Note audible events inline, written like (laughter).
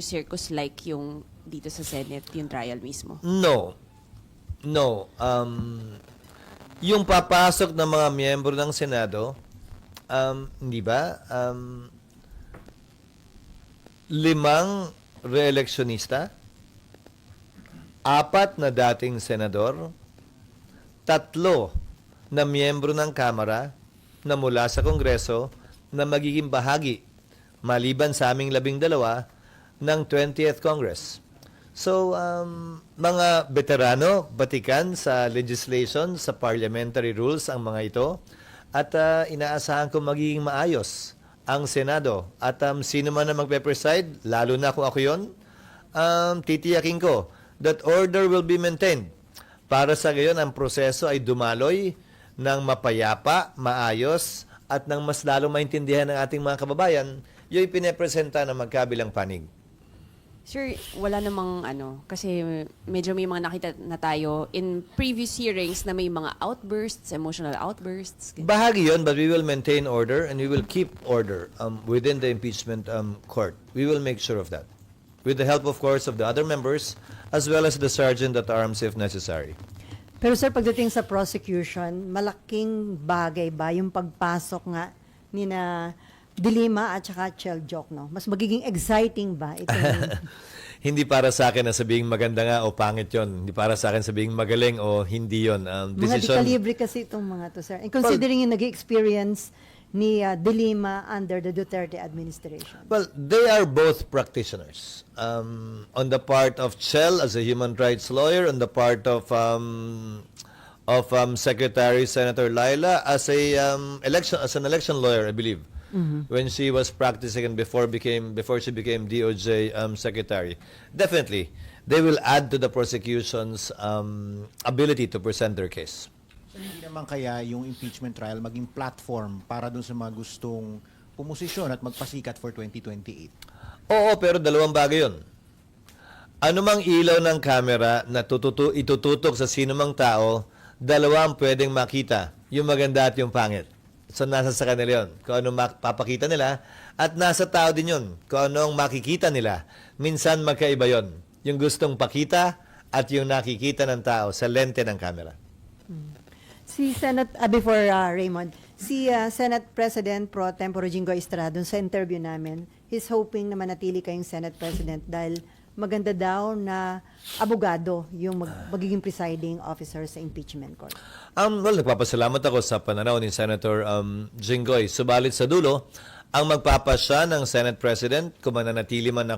circus like yung dito sa Senate, yung trial mismo? No. No. Um, yung papasok ng mga miyembro ng Senado, um, hindi ba? Um, limang reeleksyonista, apat na dating senador, tatlo na miyembro ng Kamara na mula sa Kongreso na magiging bahagi, maliban sa aming labing dalawa, ng 20th Congress. So, um, mga veterano, batikan sa legislation, sa parliamentary rules ang mga ito. At uh, inaasahan ko magiging maayos ang Senado. At um, sino man na magpe-preside, lalo na kung ako yon, um, titiyakin ko that order will be maintained. Para sa gayon, ang proseso ay dumaloy ng mapayapa, maayos, at ng mas lalong maintindihan ng ating mga kababayan, yung ipinapresenta ng magkabilang panig. Sir, wala namang ano, kasi medyo may mga nakita na tayo in previous hearings na may mga outbursts, emotional outbursts. Bahagi yon, but we will maintain order and we will keep order um, within the impeachment um, court. We will make sure of that. With the help, of course, of the other members, as well as the sergeant at arms if necessary. Pero sir, pagdating sa prosecution, malaking bagay ba yung pagpasok nga ni na Dilima at saka Chel no? Mas magiging exciting ba ito? (laughs) hindi para sa akin na sabing maganda nga o pangit yon. Hindi para sa akin sabing magaling o hindi yon. Um, mga decision, di-calibre kasi itong mga to, sir. And considering yung nag-experience ni uh, Dilima under the Duterte administration. Well, they are both practitioners. Um, on the part of Chell as a human rights lawyer, on the part of um, of um, Secretary Senator Laila as a um, election as an election lawyer, I believe, when she was practicing and before became before she became DOJ um, secretary. Definitely, they will add to the prosecution's um, ability to present their case. So, hindi naman kaya yung impeachment trial maging platform para dun sa mga gustong pumosisyon at magpasikat for 2028. Oo, pero dalawang bagay yun. Ano mang ilaw ng camera na tututu itututok sa sino mang tao, dalawa ang pwedeng makita, yung maganda at yung pangit. So, nasa sa kanila yun. Kung ano papakita nila, at nasa tao din yun. Kung anong makikita nila. Minsan magkaiba yon Yung gustong pakita at yung nakikita ng tao sa lente ng camera. Si Senate, ah, before uh, Raymond, si uh, Senate President Pro Tempore Jingo Estrada, sa interview namin, he's hoping na manatili kayong Senate President dahil maganda daw na abogado yung mag- magiging presiding officer sa impeachment court. Um, well, nagpapasalamat ako sa pananaw ni Senator um, Jinggoy. Subalit sa dulo, ang magpapasya ng Senate President, kung mananatili man na